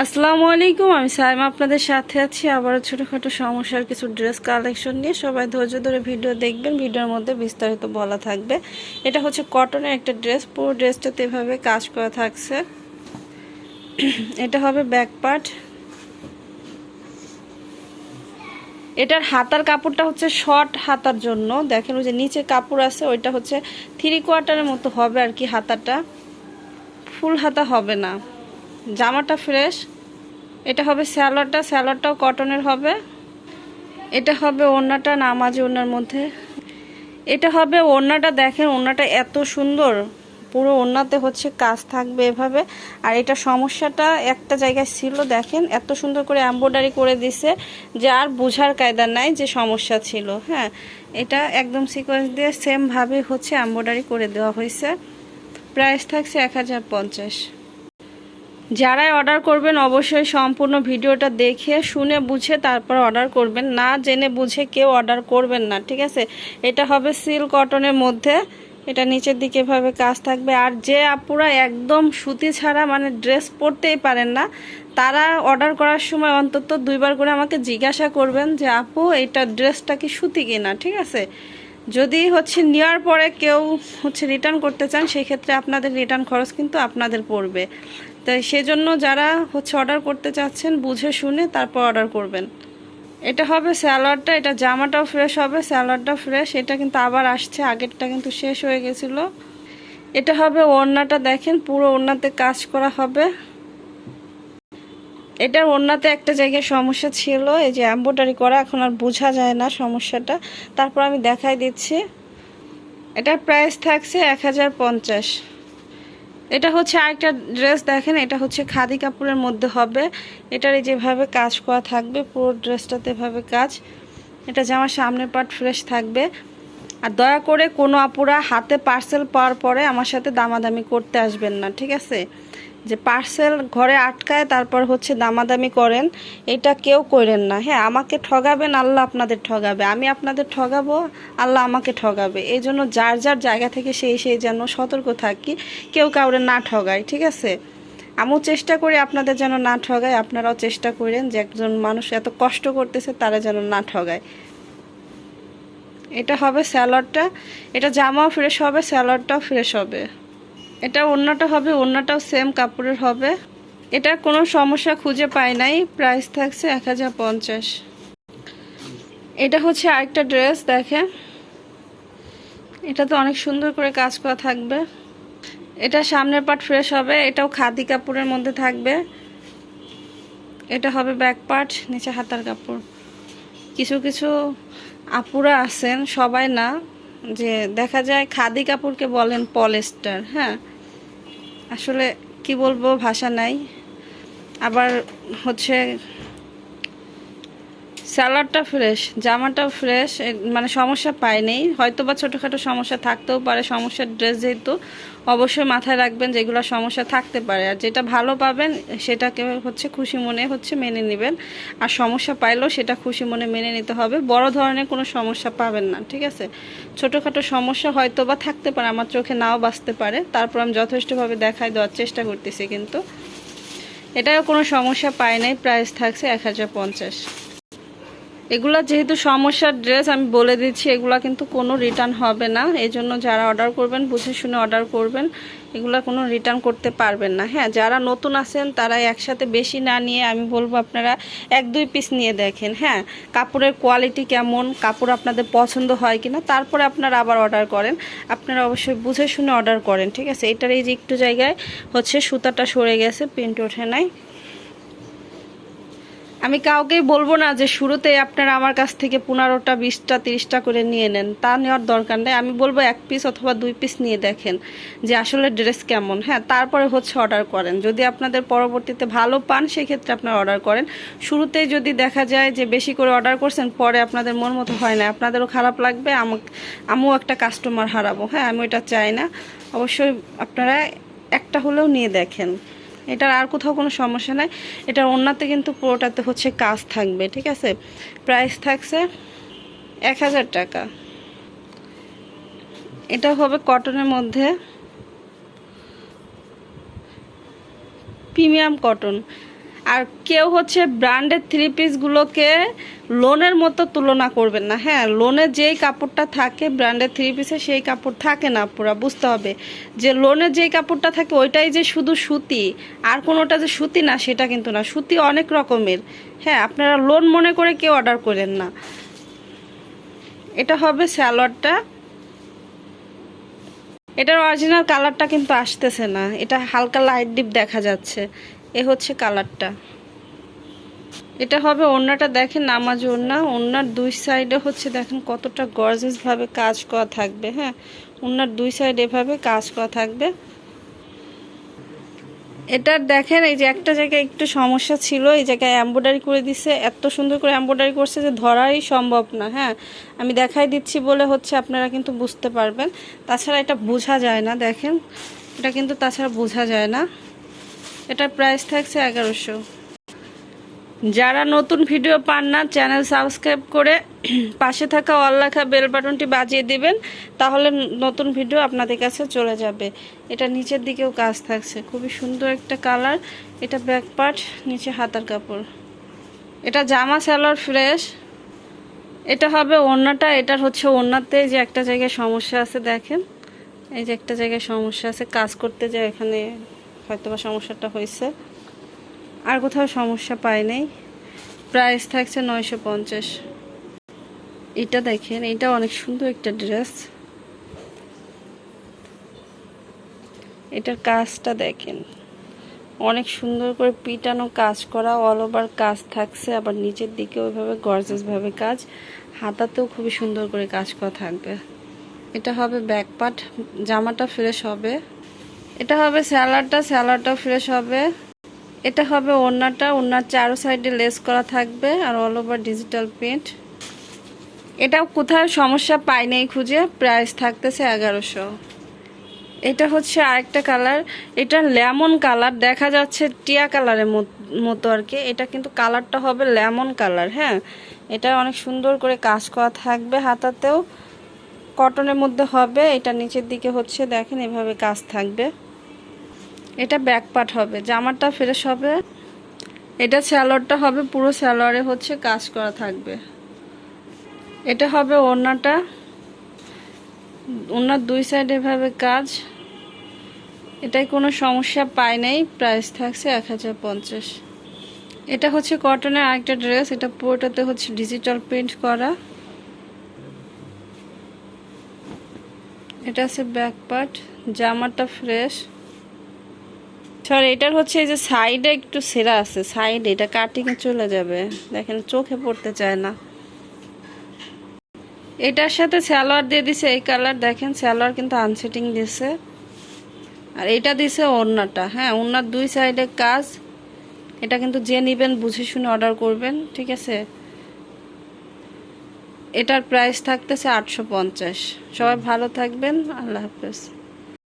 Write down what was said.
আসসালামু আলাইকুম, আমি সাইমা আপনাদের সাথে আছি। আবারও ছোটোখাটো সমস্যার কিছু ড্রেস কালেকশন নিয়ে। সবাই ধৈর্য ধরে ভিডিও দেখবেন। ভিডিওর মধ্যে বিস্তারিত বলা থাকবে। এটা হচ্ছে কটনের একটা ড্রেস পুরো ড্রেসটাতে এভাবে কাজ করা থাকছে। এটা হবে ব্যাক পার্ট এটার হাতার কাপড়টা হচ্ছে শর্ট হাতার জন্য। দেখেন, ওই যে নিচে কাপড় আছে, ওইটা হচ্ছে থ্রি কোয়ার্টারের মতো হবে আর কি হাতাটা। ফুল হাতা হবে না। জামাটা ফ্রেশ। এটা হবে স্যালোয়ারটা স্যালোয়ারটাও কটনের হবে। এটা হবে ওড়নাটা, নামাজি ওড়নার মধ্যে। এটা হবে ওড়নাটা, দেখেন ওড়নাটা এত সুন্দর। পুরো ওড়নাতে হচ্ছে কাজ থাকবে এভাবে। আর এটা সমস্যাটা একটা জায়গায় ছিল, দেখেন, এত সুন্দর করে এম্ব্রয়ডারি করে দিছে যে আর বোঝার কায়দা নাই যে সমস্যা ছিল হ্যাঁ। এটা একদম সিকোয়েন্স দিয়ে সেমভাবে হচ্ছে এম্ব্রয়ডারি করে দেওয়া হয়েছে। প্রাইস থাকছে এক হাজার পঞ্চাশ। যারাই অর্ডার করবেন অবশ্যই সম্পূর্ণ ভিডিওটা দেখে শুনে বুঝে তারপর অর্ডার করবেন। না জেনে বুঝে কেউ অর্ডার করবেন না, ঠিক আছে? এটা হবে সিল্ক কটনের মধ্যে। এটা নিচের দিকে এভাবে কাজ থাকবে। আর যে আপুরা একদম সুতি ছাড়া মানে ড্রেস পরতেই পারেন না, তারা অর্ডার করার সময় অন্তত দুইবার করে আমাকে জিজ্ঞাসা করবেন যে, আপু, এটা ড্রেসটা কি সুতি কিনা? ঠিক আছে? যদি হচ্ছে নেওয়ার পরে কেউ হচ্ছে রিটার্ন করতে চান সেই ক্ষেত্রে আপনাদের রিটার্ন খরচ কিন্তু আপনাদের পড়বে। তাই সেজন্য যারা হচ্ছে অর্ডার করতে চাচ্ছেন, বুঝে শুনে তারপর অর্ডার করবেন। এটা হবে স্যালাডটা এটা জামাটাও ফ্রেশ হবে স্যালাডটাও ফ্রেশ এটা কিন্তু আবার আসছে, আগেরটা কিন্তু শেষ হয়ে গেছিল। এটা হবে ওড়নাটা, দেখেন পুরো ওড়নাতে কাজ করা হবে। এটার ওড়নাতে একটা জায়গায় সমস্যা ছিল, এই যে এম্ব্রয়ডারি করা, এখন আর বোঝা যায় না সমস্যাটা। তারপর আমি দেখাই দিচ্ছি। এটার প্রাইস থাকছে এক হাজার পঞ্চাশ। এটা হচ্ছে আরেকটা ড্রেস দেখেন, এটা হচ্ছে খাদি কাপড়ের মধ্যে হবে। এটার এই যেভাবে কাজ করা থাকবে, পুরো ড্রেসটাতে এভাবে কাজ। এটা জামার সামনের পার্ট ফ্রেশ থাকবে। আর দয়া করে কোনো আপুরা হাতে পার্সেল পাওয়ার পরে আমার সাথে দামাদামি করতে আসবেন না, ঠিক আছে? যে পার্সেল ঘরে আটকায়, তারপর হচ্ছে দামাদামি করেন, এটা কেউ করেন না। হ্যাঁ আমাকে ঠগাবেন, আল্লাহ আপনাদের ঠগাবে। আমি আপনাদের ঠগাবো, আল্লাহ আমাকে ঠগাবে। এই জন্য যার যার জায়গা থেকে সেই সেই যেন সতর্ক থাকি, কেউ কাউরে না ঠগায়, ঠিক আছে? আমিও চেষ্টা করি আপনাদের যেন না ঠগায়, আপনারাও চেষ্টা করেন যে একজন মানুষ এত কষ্ট করতেছে, তারা যেন না ঠগায়। এটা হবে স্যালাডটা এটা জামাও ফ্রেশ হবে স্যালাডটাও ফ্রেশ হবে। এটা অন্যটা হবে, অন্যটাও সেম কাপড়ের হবে। এটা কোনো সমস্যা খুঁজে পাই নাই প্রাইস থাকছে এক হাজার পঞ্চাশ। এটা হচ্ছে আরেকটা ড্রেস দেখে এটা তো অনেক সুন্দর করে কাজ করা থাকবে। এটা সামনের পার্ট ফ্রেশ হবে, এটাও খাদি কাপড়ের মধ্যে থাকবে। এটা হবে ব্যাক পার্ট নিচে হাতার কাপড়। কিছু কিছু আপুরা আছেন, সবাই না, যে দেখা যায় খাদি কাপড়কে বলেন পলেস্টার হ্যাঁ? আসলে কি বলব ভাষা নাই। আবার হচ্ছে স্যালাডটা ফ্রেশ, জামাটাও ফ্রেশ মানে সমস্যা পায়নি। হয়তো বা ছোটোখাটো সমস্যা থাকতেও পারে, সমস্যার ড্রেস যেহেতু অবশ্যই মাথায় রাখবেন যেগুলো সমস্যা থাকতে পারে। আর যেটা ভালো পাবেন, সেটাকে হচ্ছে খুশি মনে হচ্ছে মেনে নেবেন। আর সমস্যা পাইলেও সেটা খুশি মনে মেনে নিতে হবে। বড় ধরনের কোনো সমস্যা পাবেন না, ঠিক আছে? ছোটোখাটো সমস্যা হয়তো বা থাকতে পারে, আমার চোখে নাও বাঁচতে পারে। তারপর আমি যথেষ্টভাবে দেখাই দেওয়ার চেষ্টা করতেছি কিন্তু। এটাও কোনো সমস্যা পাই নাই প্রাইস থাকছে এক হাজার পঞ্চাশ। এগুলো যেহেতু সমস্যার ড্রেস, আমি বলে দিচ্ছি, এগুলো কিন্তু কোনো রিটার্ন হবে না। এই জন্য যারা অর্ডার করবেন, বুঝে শুনে অর্ডার করবেন, এগুলো কোনো রিটার্ন করতে পারবেন না। হ্যাঁ যারা নতুন আছেন, তারা একসাথে বেশি না নিয়ে, আমি বলব আপনারা এক দুই পিস নিয়ে দেখেন। হ্যাঁ কাপড়ের কোয়ালিটি কেমন, কাপড় আপনাদের পছন্দ হয় কি না তারপরে আপনারা আবার অর্ডার করেন। আপনারা অবশ্যই বুঝে শুনে অর্ডার করেন, ঠিক আছে? এটার এই যে একটু জায়গায় হচ্ছে সুতাটা সরে গেছে প্রিন্ট ওঠে নাই। আমি কাউকেই বলব না যে শুরুতে আপনারা আমার কাছ থেকে পনেরোটা, বিশটা, তিরিশটা করে নিয়ে নেন। তা নেওয়ার দরকার নেই। আমি বলব এক পিস অথবা দুই পিস নিয়ে দেখেন যে আসলে ড্রেস কেমন। হ্যাঁ তারপরে হচ্ছে অর্ডার করেন। যদি আপনাদের পরবর্তীতে ভালো পান, সেক্ষেত্রে আপনারা অর্ডার করেন। শুরুতেই যদি দেখা যায় যে বেশি করে অর্ডার করছেন, পরে আপনাদের মন মতো হয় না। আপনাদেরও খারাপ লাগবে আমাকে আমিও একটা কাস্টমার হারাবো। হ্যাঁ আমি ওইটা চাই না। অবশ্যই আপনারা একটা হলেও নিয়ে দেখেন। এটার আর কোথাও কোনো সমস্যা নাই। এটার অন্যতে কিন্তু পুরোটাতে হচ্ছে কাজ থাকবে, ঠিক আছে? প্রাইস থাকছে এক হাজার টাকা। এটা হবে কটনের মধ্যে। প্রিমিয়াম কটন আর কেউ হচ্ছে ব্র্যান্ডের থ্রি পিসগুলোকে লোনের মতো তুলনা করবেন না। হ্যাঁ লোনের যেই কাপড়টা থাকে, ব্র্যান্ডের থ্রি পিসে সেই কাপড় থাকে না পুরা, বুঝতে হবে। যে লোনের যেই কাপড়টা থাকে, ওইটাই যে শুধু সুতি, আর কোনোটা যে সুতি না, সেটা কিন্তু না। সুতি অনেক রকমের। হ্যাঁ আপনারা লোন মনে করে কেউ অর্ডার করেন না। এটা হবে স্যালোয়ারটা এটার অরিজিনাল কালারটা কিন্তু আসতেছে না। এটা হালকা লাইট ডিপ দেখা যাচ্ছে। এ হচ্ছে কালারটা। এটা হবে ওড়নাটা, দেখেন নামাজ ওড়না। ওড়নার দুই সাইডে হচ্ছে দেখেন কতটা গর্জেস ভাবে কাজ করা থাকবে হ্যাঁ? ওড়নার দুই সাইড এভাবে কাজ করা থাকবে। এটার দেখেন, এই যে একটা জায়গায় একটু সমস্যা ছিল, এই জায়গায় এম্ব্রয়ডারি করে দিছে। এত সুন্দর করে এম্ব্রয়ডারি করছে যে ধরাই সম্ভব না হ্যাঁ? আমি দেখাই দিচ্ছি বলে হচ্ছে আপনারা কিন্তু বুঝতে পারবেন। তাছাড়া এটা বোঝা যায় না, দেখেন। এটা কিন্তু তাছাড়া বোঝা যায় না। এটার প্রাইস থাকছে এগারোশো। যারা নতুন ভিডিও পান না চ্যানেল সাবস্ক্রাইব করে পাশে থাকা অল লেখা বেল বাটনটি বাজিয়ে দিবেন, তাহলে নতুন ভিডিও আপনাদের কাছে চলে যাবে। এটা নিচের দিকেও কাজ থাকছে। খুবই সুন্দর একটা কালার এটা ব্যাক পার্ট নিচে হাতার কাপড়। এটা জামা স্যালোয়ার ফ্রেশ এটা হবে ওড়নাটা। এটার হচ্ছে ওড়নাতে যে একটা জায়গায় সমস্যা আছে, দেখেন। এই যে একটা জায়গায় সমস্যা আছে, কাজ করতে যায় এখানে। হয়তো বা সমস্যাটা হয়েছে। আর কোথাও সমস্যা পাই নাই। প্রাইস থাকছে নয়শো পঞ্চাশ। এটা দেখেন, এটা অনেক সুন্দর একটা ড্রেস। এটার কাজটা দেখেন। অনেক সুন্দর করে পিটানো কাজ করা অল ওভার কাজ থাকছে, আবার নিচের দিকে ওইভাবে গর্জেসভাবে কাজ। হাতাতেও খুবই সুন্দর করে কাজ করা থাকবে। এটা হবে ব্যাক পার্ট জামাটা ফ্রেশ হবে। এটা হবে স্যালাডটা, স্যালাডটাও ফ্রেশ হবে। এটা হবে ওড়নাটা, ওড়নার চারো সাইডে লেস করা থাকবে আর অল ওভার ডিজিটাল প্রিন্ট এটা কোথাও সমস্যা পাই নেই খুঁজে প্রাইস থাকতেছে এগারোশো। এটা হচ্ছে আরেকটা কালার এটা লেমন কালার দেখা যাচ্ছে টিয়া কালারের মতো আর কি। এটা কিন্তু কালারটা হবে লেমন কালার হ্যাঁ। এটা অনেক সুন্দর করে কাজ করা থাকবে হাতাতেও। কটনের মধ্যে হবে, এটা নিচের দিকে হচ্ছে, দেখেন এভাবে কাজ থাকবে। এটা ব্যাক পার্ট হবে, জামাটা ফ্রেশ হবে। এটা স্যালোয়ারটা হবে, পুরো স্যালোয়ারে হচ্ছে কাজ করা থাকবে। এটা হবে ওড়নাটা। ওনার দুই সাইড এভাবে কাজ। এটাই কোনো সমস্যা পায় নাই প্রাইস থাকছে এক হাজার পঞ্চাশ। এটা হচ্ছে কটনের আরেকটা ড্রেস এটা পুরোটাতে হচ্ছে ডিজিটাল প্রিন্ট করা। এটা আছে ব্যাক পার্ট জামাটা ফ্রেশ। সরি এটার হচ্ছে এই যে সাইডে একটু সেরা আছে সাইডে এটা কাটিংয়ে চলে যাবে। দেখেন, চোখে পড়তে চায় না। এটার সাথে স্যালোয়ার দিয়ে দিছে এই কালার দেখেন স্যালোয়ার কিন্তু আনসেটিং দিছে। আর এটা দিছে ওড়নাটা হ্যাঁ ওড়নার দুই সাইডে কাজ। এটা কিন্তু যে নিবেন, বুঝে শুনে অর্ডার করবেন, ঠিক আছে? এটার প্রাইস থাকতেছে আটশো পঞ্চাশ। সবাই ভালো থাকবেন আল্লাহ হাফেজ।